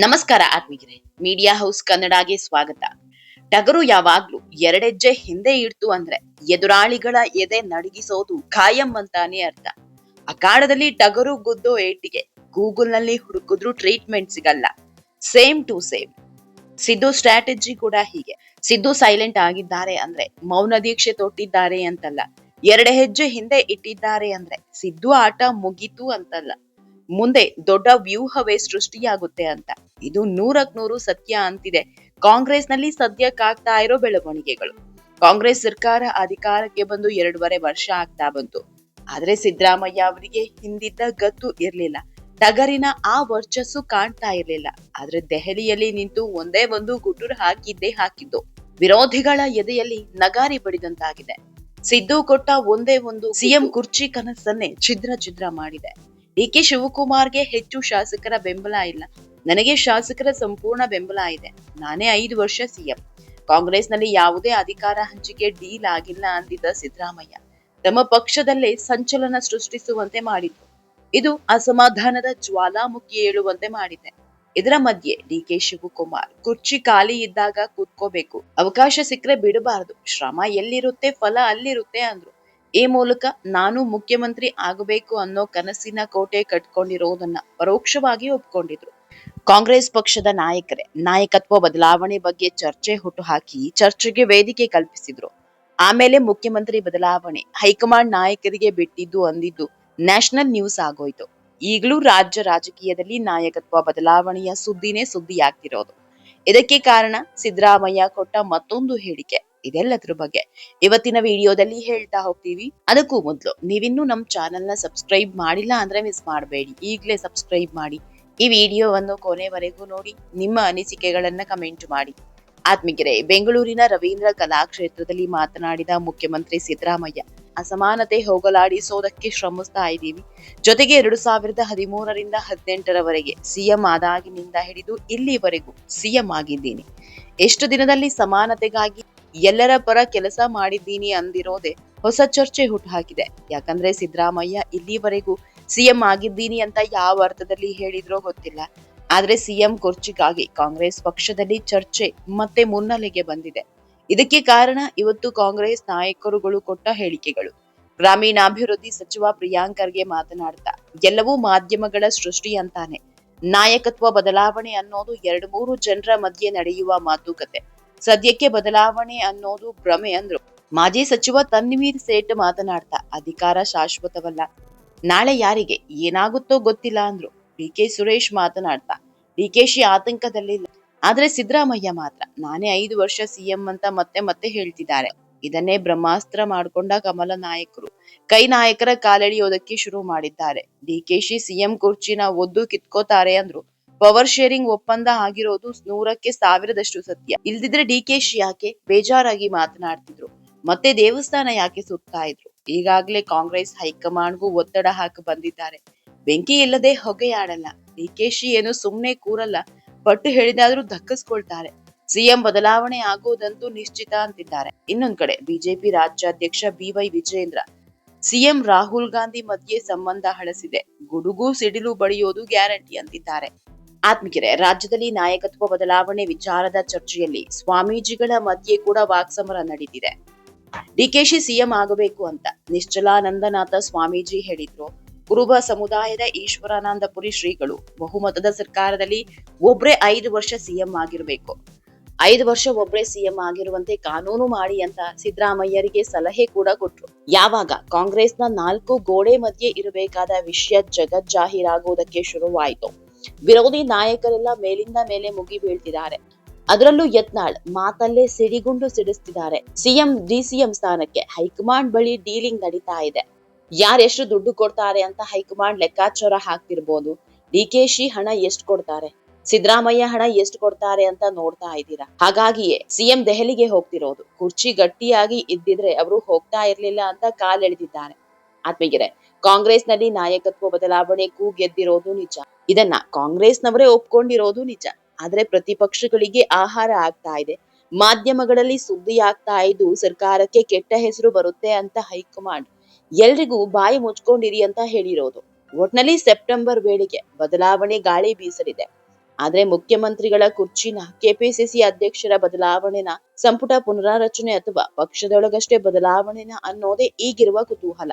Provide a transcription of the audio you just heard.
ನಮಸ್ಕಾರ ಆತ್ಮೀಯರೇ. Media house ಕನ್ನಡಗೆ ಸ್ವಾಗತ. ಟಗರು ಯಾವಾಗ್ಲೂ ಎರಡೆಜ್ಜೆ ಹಿಂದೆ ಇಡ್ತು ಅಂದ್ರೆ ಎದುರಾಳಿಗಳ ಎದೆ ನಡಗಿಸೋದು ಖಾಯಂ ಅಂತಾನೆ ಅರ್ಥ. ಅಖಾಡದಲ್ಲಿ ಟಗರು ಗುದ್ದೋ ಏಟಿಗೆ ಗೂಗಲ್ನಲ್ಲಿ ಹುಡುಕಿದ್ರು ಟ್ರೀಟ್ಮೆಂಟ್ ಸಿಗಲ್ಲ. Same to same Siddu strategy ಕೂಡ ಹೀಗೆ. ಸಿದ್ದು ಸೈಲೆಂಟ್ ಆಗಿದ್ದಾರೆ ಅಂದ್ರೆ ಮೌನ ದೀಕ್ಷೆ ತೊಟ್ಟಿದ್ದಾರೆ ಅಂತಲ್ಲ. ಎರಡು ಹೆಜ್ಜೆ ಹಿಂದೆ ಇಟ್ಟಿದ್ದಾರೆ ಅಂದ್ರೆ ಸಿದ್ದು ಆಟ ಮುಗೀತು ಅಂತಲ್ಲ. ಮುಂದೆ ದೊಡ್ಡ ವ್ಯೂಹವೇ ಸೃಷ್ಟಿಯಾಗುತ್ತೆ ಅಂತ. ಇದು ನೂರಕ್ ನೂರು ಸತ್ಯ ಅಂತಿದೆ. ಕಾಂಗ್ರೆಸ್ನಲ್ಲಿ ಸದ್ಯಕ್ಕಾಗ್ತಾ ಇರೋ ಬೆಳವಣಿಗೆಗಳು. ಕಾಂಗ್ರೆಸ್ ಸರ್ಕಾರ ಅಧಿಕಾರಕ್ಕೆ ಬಂದು ಎರಡೂವರೆ ವರ್ಷ ಆಗ್ತಾ ಬಂತು. ಆದ್ರೆ ಸಿದ್ದರಾಮಯ್ಯ ಅವರಿಗೆ ಹಿಂದಿದ್ದ ಗತ್ತು ಇರ್ಲಿಲ್ಲ. ಟಗರಿನ ಆ ವರ್ಚಸ್ಸು ಕಾಣ್ತಾ ಇರ್ಲಿಲ್ಲ. ಆದ್ರೆ ದೆಹಲಿಯಲ್ಲಿ ನಿಂತು ಒಂದೇ ಒಂದು ಗುಟುರು ಹಾಕಿದ್ದೇ ಹಾಕಿದ್ದು. ವಿರೋಧಿಗಳ ಎದೆಯಲ್ಲಿ ನಗಾರಿ ಬಡಿದಂತಾಗಿದೆ. ಸಿದ್ದು ಕೊಟ್ಟ ಒಂದೇ ಒಂದು ಸಿಎಂ ಕುರ್ಚಿ ಕನಸನ್ನೇ ಛಿದ್ರ ಛಿದ್ರ ಮಾಡಿದೆ. ಡಿ ಕೆ ಶಿವಕುಮಾರ್ಗೆ ಹೆಚ್ಚು ಶಾಸಕರ ಬೆಂಬಲ ಇಲ್ಲ. ನನಗೆ ಶಾಸಕರ ಸಂಪೂರ್ಣ ಬೆಂಬಲ ಇದೆ. ನಾನೇ ಐದು ವರ್ಷ ಸಿಎಂ ಕಾಂಗ್ರೆಸ್ನಲ್ಲಿ ಯಾವುದೇ ಅಧಿಕಾರ ಹಂಚಿಕೆ ಡೀಲ್ ಆಗಿಲ್ಲ ಅಂದಿದ್ದ ಸಿದ್ದರಾಮಯ್ಯ. ತಮ್ಮ ಪಕ್ಷದಲ್ಲೇ ಸಂಚಲನ ಸೃಷ್ಟಿಸುವಂತೆ ಮಾಡಿದ್ರು. ಇದು ಅಸಮಾಧಾನದ ಜ್ವಾಲಾಮುಖಿ ಏಳುವಂತೆ ಮಾಡಿದೆ. ಇದರ ಮಧ್ಯೆ ಡಿ ಕೆ ಶಿವಕುಮಾರ್ ಕುರ್ಚಿ ಖಾಲಿ ಇದ್ದಾಗ ಕೂತ್ಕೋಬೇಕು. ಅವಕಾಶ ಸಿಕ್ಕರೆ ಬಿಡಬಾರದು. ಶ್ರಮ ಎಲ್ಲಿರುತ್ತೆ, ಫಲ ಅಲ್ಲಿರುತ್ತೆ ಅಂದ್ರು. ಈ ಮೂಲಕ ನಾನು ಮುಖ್ಯಮಂತ್ರಿ ಆಗಬೇಕು ಅನ್ನೋ ಕನಸಿನ ಕೋಟೆ ಕಟ್ಕೊಂಡಿರೋದನ್ನ ಪರೋಕ್ಷವಾಗಿ ಒಪ್ಕೊಂಡಿದ್ರು. ಕಾಂಗ್ರೆಸ್ ಪಕ್ಷದ ನಾಯಕರೇ, ನಾಯಕತ್ವ ಬದಲಾವಣೆ ಬಗ್ಗೆ ಚರ್ಚೆ ಹುಟ್ಟುಹಾಕಿ ಚರ್ಚೆಗೆ ವೇದಿಕೆ ಕಲ್ಪಿಸಿದ್ರು. ಆಮೇಲೆ ಮುಖ್ಯಮಂತ್ರಿ ಬದಲಾವಣೆ, ಹೈಕಮಾಂಡ್ ನಾಯಕರಿಗೆ ಬಿಟ್ಟಿದ್ದು ಅಂದಿದ್ದು ನ್ಯಾಷನಲ್ ನ್ಯೂಸ್ ಆಗೋಯ್ತು. ಈಗಲೂ ರಾಜ್ಯ ರಾಜಕೀಯದಲ್ಲಿ ನಾಯಕತ್ವ ಬದಲಾವಣೆಯ ಸುದ್ದಿನೇ ಸುದ್ದಿಯಾಗ್ತಿರೋದು. ಇದಕ್ಕೆ ಕಾರಣ ಸಿದ್ದರಾಮಯ್ಯ ಕೊಟ್ಟ ಮತ್ತೊಂದು ಹೇಳಿಕೆ. ಇದೆಲ್ಲದ್ರ ಬಗ್ಗೆ ಇವತ್ತಿನ ವಿಡಿಯೋದಲ್ಲಿ ಹೇಳ್ತಾ ಹೋಗ್ತೀವಿ. ಅದಕ್ಕೂ ಮೊದಲು ನೀವಿನ್ನೂ ನಮ್ಮ ಚಾನೆಲ್ನ ಸಬ್ಸ್ಕ್ರೈಬ್ ಮಾಡಿಲ್ಲ ಅಂದ್ರೆ ಮಿಸ್ ಮಾಡಬೇಡಿ. ಈಗಲೇ ಸಬ್ಸ್ಕ್ರೈಬ್ ಮಾಡಿ. ಈ ವಿಡಿಯೋವನ್ನು ಕೊನೆವರೆಗೂ ನೋಡಿ, ನಿಮ್ಮ ಅನಿಸಿಕೆಗಳನ್ನ ಕಮೆಂಟ್ ಮಾಡಿ. ಆತ್ಮಿಗೆರೆ ಬೆಂಗಳೂರಿನ ರವೀಂದ್ರ ಕಲಾಕ್ಷೇತ್ರದಲ್ಲಿ ಮಾತನಾಡಿದ ಮುಖ್ಯಮಂತ್ರಿ ಸಿದ್ದರಾಮಯ್ಯ, ಅಸಮಾನತೆ ಹೋಗಲಾಡಿಸೋದಕ್ಕೆ ಶ್ರಮಿಸ್ತಾ ಇದ್ದೀವಿ. ಜೊತೆಗೆ ಎರಡು ಸಾವಿರದ ಹದಿಮೂರರಿಂದ ಹದಿನೆಂಟರವರೆಗೆ ಸಿಎಂ ಆದಾಗಿನಿಂದ ಹಿಡಿದು ಇಲ್ಲಿವರೆಗೂ ಸಿಎಂ ಆಗಿದ್ದೀನಿ. ಎಷ್ಟು ದಿನದಲ್ಲಿ ಸಮಾನತೆಗಾಗಿ ಎಲ್ಲರ ಪರ ಕೆಲಸ ಮಾಡಿದ್ದೀನಿ ಅಂದಿರೋದೆ ಹೊಸ ಚರ್ಚೆ ಹುಟ್ಟುಹಾಕಿದೆ ಯಾಕಂದ್ರೆ ಸಿದ್ದರಾಮಯ್ಯ ಇಲ್ಲಿವರೆಗೂ ಸಿಎಂ ಆಗಿದ್ದೀನಿ ಅಂತ ಯಾವ ಅರ್ಥದಲ್ಲಿ ಹೇಳಿದ್ರೋ ಗೊತ್ತಿಲ್ಲ. ಆದ್ರೆ ಸಿಎಂ ಕುರ್ಚಿಗಾಗಿ ಕಾಂಗ್ರೆಸ್ ಪಕ್ಷದಲ್ಲಿ ಚರ್ಚೆ ಮತ್ತೆ ಮುನ್ನೆಲೆಗೆ ಬಂದಿದೆ. ಇದಕ್ಕೆ ಕಾರಣ ಇವತ್ತು ಕಾಂಗ್ರೆಸ್ ನಾಯಕರುಗಳು ಕೊಟ್ಟ ಹೇಳಿಕೆಗಳು. ಗ್ರಾಮೀಣಾಭಿವೃದ್ಧಿ ಸಚಿವ ಪ್ರಿಯಾಂಕರ್ಗೆ ಮಾತನಾಡ್ತಾ, ಎಲ್ಲವೂ ಮಾಧ್ಯಮಗಳ ಸೃಷ್ಟಿ ಅಂತಾನೆ. ನಾಯಕತ್ವ ಬದಲಾವಣೆ ಅನ್ನೋದು ಎರಡು ಮೂರು ಜನರ ಮಧ್ಯೆ ನಡೆಯುವ ಮಾತುಕತೆ. ಸದ್ಯಕ್ಕೆ ಬದಲಾವಣೆ ಅನ್ನೋದು ಭ್ರಮೆ ಅಂದ್ರು. ಮಾಜಿ ಸಚಿವ ತನ್ವೀರ್ ಸೇಠ್ ಮಾತನಾಡ್ತಾ, ಅಧಿಕಾರ ಶಾಶ್ವತವಲ್ಲ. ನಾಳೆ ಯಾರಿಗೆ ಏನಾಗುತ್ತೋ ಗೊತ್ತಿಲ್ಲ ಅಂದ್ರು. ಡಿ ಕೆ ಸುರೇಶ್ ಮಾತನಾಡ್ತಾ ಡಿಕೆಶಿ ಆತಂಕದಲ್ಲಿಲ್ಲ. ಆದ್ರೆ ಸಿದ್ದರಾಮಯ್ಯ ಮಾತ್ರ, ನಾನೇ ಐದು ವರ್ಷ ಸಿಎಂ ಅಂತ ಮತ್ತೆ ಮತ್ತೆ ಹೇಳ್ತಿದ್ದಾರೆ. ಇದನ್ನೇ ಬ್ರಹ್ಮಾಸ್ತ್ರ ಮಾಡ್ಕೊಂಡ ಕಮಲ ನಾಯಕರು. ಕೈ ನಾಯಕರ ಕಾಲೆಳೆಯೋದಕ್ಕೆ ಶುರು ಮಾಡಿದ್ದಾರೆ. ಡಿ ಕೆ ಶಿ ಸಿಎಂ ಕುರ್ಚಿನ ಒದ್ದು ಕಿತ್ಕೋತಾರೆ ಅಂದ್ರು. ಪವರ್ ಶೇರಿಂಗ್ ಒಪ್ಪಂದ ಆಗಿರೋದು ನೂರಕ್ಕೆ ಸಾವಿರದಷ್ಟು ಸತ್ಯ. ಇಲ್ದಿದ್ರೆ ಡಿಕೆಶಿ ಯಾಕೆ ಬೇಜಾರಾಗಿ ಮಾತನಾಡ್ತಿದ್ರು. ಮತ್ತೆ ದೇವಸ್ಥಾನ ಯಾಕೆ ಸುತ್ತಾ ಇದ್ರು? ಈಗಾಗ್ಲೇ ಕಾಂಗ್ರೆಸ್, ಹೈಕಮಾಂಡ್ಗೂ ಒತ್ತಡ ಹಾಕಿ ಬಂದಿದ್ದಾರೆ. ಬೆಂಕಿ ಇಲ್ಲದೆ ಹೊಗೆಯಾಡಲ್ಲ. ಡಿಕೆಶಿ ಏನು ಸುಮ್ನೆ ಕೂರಲ್ಲ. ಪಟ್ಟು ಹೇಳಿದಾದ್ರೂ ಧಕ್ಕಿಸ್ಕೊಳ್ತಾರೆ. ಸಿಎಂ ಬದಲಾವಣೆ ಆಗೋದಂತೂ ನಿಶ್ಚಿತ ಅಂತಿದ್ದಾರೆ. ಇನ್ನೊಂದ್ ಕಡೆ ಬಿಜೆಪಿ ರಾಜ್ಯಾಧ್ಯಕ್ಷ ಬಿವೈ ವಿಜೇಂದ್ರ ಸಿಎಂ ರಾಹುಲ್ ಗಾಂಧಿ ಮಧ್ಯೆ ಸಂಬಂಧ ಹಳಸಿದೆ. ಗುಡುಗು, ಸಿಡಿಲು ಬಡಿಯೋದು ಗ್ಯಾರಂಟಿ ಅಂತಿದ್ದಾರೆ. ಆತ್ಮಿಕರೆ ರಾಜ್ಯದಲ್ಲಿ ನಾಯಕತ್ವ ಬದಲಾವಣೆ ವಿಚಾರದ ಚರ್ಚೆಯಲ್ಲಿ ಸ್ವಾಮೀಜಿಗಳ ಮಧ್ಯೆ ಕೂಡ ವಾಕ್ಸಮರ ನಡೆದಿದೆ ಡಿಕೆಶಿ ಸಿಎಂ ಆಗಬೇಕು ಅಂತ ನಿಶ್ಚಲಾನಂದನಾಥ ಸ್ವಾಮೀಜಿ ಹೇಳಿದ್ರು. ಕುರುಬ ಸಮುದಾಯದ ಈಶ್ವರಾನಂದಪುರಿ ಶ್ರೀಗಳು ಬಹುಮತದ ಸರ್ಕಾರದಲ್ಲಿ ಒಬ್ರೇ ಐದು ವರ್ಷ ಸಿಎಂ ಆಗಿರಬೇಕು. ಐದು ವರ್ಷ ಒಬ್ರೇ ಸಿಎಂ ಆಗಿರುವಂತೆ ಕಾನೂನು ಮಾಡಿ ಅಂತ ಸಿದ್ದರಾಮಯ್ಯರಿಗೆ ಸಲಹೆ ಕೂಡ ಕೊಟ್ರು. ಯಾವಾಗ? ಕಾಂಗ್ರೆಸ್ನ ನಾಲ್ಕು ಗೋಡೆ ಮಧ್ಯೆ ಇರಬೇಕಾದ ವಿಷಯ ಜಗಜ್ಜಾಹೀರಾಗುವುದಕ್ಕೆ ಶುರುವಾಯಿತು. ವಿರೋಧಿ ನಾಯಕರೆಲ್ಲ ಮೇಲಿಂದ ಮೇಲೆ ಮುಗಿ ಬೀಳ್ತಿದ್ದಾರೆ. ಅದರಲ್ಲೂ ಯತ್ನಾಳ್ ಮಾತಲ್ಲೇ ಸಿಡಿಗುಂಡು ಸಿಡಿಸ್ತಿದ್ದಾರೆ. ಸಿಎಂ, ಡಿಸಿಎಂ ಸ್ಥಾನಕ್ಕೆ ಹೈಕಮಾಂಡ್ ಬಳಿ ಡೀಲಿಂಗ್ ನಡೀತಾ ಇದೆ. ಯಾರೆಷ್ಟು ದುಡ್ಡು ಕೊಡ್ತಾರೆ ಅಂತ ಹೈಕಮಾಂಡ್ ಲೆಕ್ಕಾಚಾರ ಹಾಕ್ತಿರ್ಬೋದು. ಡಿಕೆಶಿ ಹಣ ಎಷ್ಟು ಕೊಡ್ತಾರೆ? ಸಿದ್ದರಾಮಯ್ಯ ಹಣ ಎಷ್ಟು ಕೊಡ್ತಾರೆ ಅಂತ ನೋಡ್ತಾ ಇದ್ದೀರಾ? ಹಾಗಾಗಿಯೇ ಸಿಎಂ ದೆಹಲಿಗೆ ಹೋಗ್ತಿರೋದು. ಕುರ್ಚಿ ಗಟ್ಟಿಯಾಗಿ ಇದ್ದಿದ್ರೆ ಅವರು ಹೋಗ್ತಾ ಇರ್ಲಿಲ್ಲ ಅಂತ ಕಾಲೆಳೆದಿದ್ದಾರೆ. ಕಾಂಗ್ರೆಸ್ ಕಾಂಗ್ರೆಸ್ನಲ್ಲಿ ನಾಯಕತ್ವ ಬದಲಾವಣೆ ಕೂಗೆದ್ದಿರೋದು ನಿಜ. ಇದನ್ನ ಕಾಂಗ್ರೆಸ್ನವರೇ ಒಪ್ಕೊಂಡಿರೋದು ನಿಜ. ಆದ್ರೆ ಪ್ರತಿಪಕ್ಷಗಳಿಗೆ ಆಹಾರ ಆಗ್ತಾ ಇದೆ. ಮಾಧ್ಯಮಗಳಲ್ಲಿ ಸುದ್ದಿ ಆಗ್ತಾ ಇದ್ದು ಸರ್ಕಾರಕ್ಕೆ ಕೆಟ್ಟ ಹೆಸರು ಬರುತ್ತೆ ಅಂತ ಹೈಕಮಾಂಡ್. ಎಲ್ರಿಗೂ ಬಾಯಿ ಮುಚ್ಕೊಂಡಿರಿ ಅಂತ ಹೇಳಿರೋದು. ಒಟ್ನಲ್ಲಿ ಸೆಪ್ಟೆಂಬರ್ ವೇಳೆಗೆ ಬದಲಾವಣೆ ಗಾಳಿ ಬೀಸಲಿದೆ. ಆದ್ರೆ ಮುಖ್ಯಮಂತ್ರಿಗಳ ಕುರ್ಚಿನ ಕೆಪಿಸಿಸಿ ಅಧ್ಯಕ್ಷರ ಬದಲಾವಣೆನ ಸಂಪುಟ ಪುನರಾರಚನೆ ಅಥವಾ ಪಕ್ಷದೊಳಗಷ್ಟೇ ಬದಲಾವಣೆನ ಅನ್ನೋದೇ ಈಗಿರುವ ಕುತೂಹಲ.